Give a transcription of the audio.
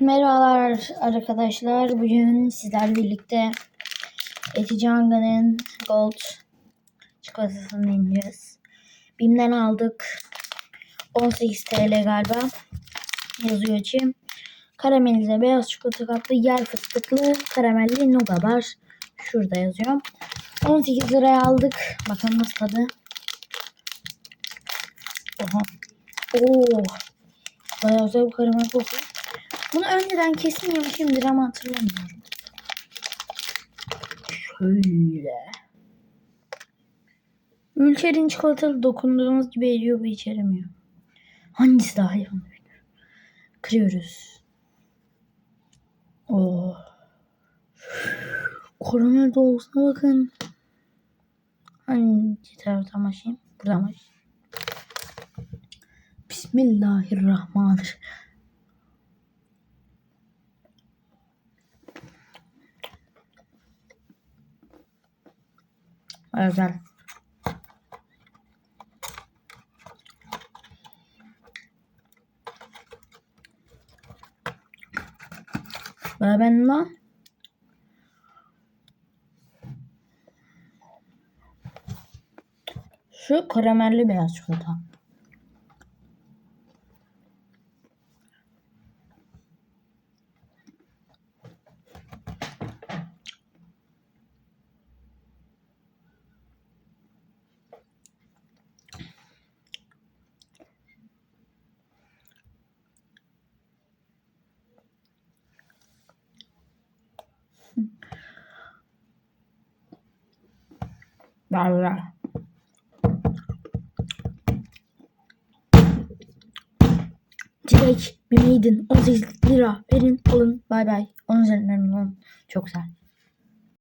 Merhabalar arkadaşlar. Bugün sizlerle birlikte Eticanga'nın Gold çikolatasını deneyeceğiz. Bim'den aldık. 18 TL galiba. Yazıyor içi. Karamelize beyaz çikolata kaplı yer fıstıklı karamelli Nuga var. Şurada yazıyor. 18 liraya aldık. Bakalım nasıl tadı. Oha. Oo. Bayağı güzel bir karamel kokuyor. Bunu önceden kesin yemişimdir ama hatırlamıyorum. Şöyle. Ülker'in çikolatalı dokunduğunuz gibi eriyor ve içeremiyor. Hangisi daha iyi onu. Kırıyoruz. Oh. Karamel dolgusuna bakın. Hangi taraftan başlayayım? Buradan başlayayım. Bismillahirrahmanirrahim. Özel. Ver ben lan. Şu karamelli beyaz çikolata. Ver ver. Direkt bir maiden 18 lira verin alın bay bay. 10 üzerinden 10 çok güzel.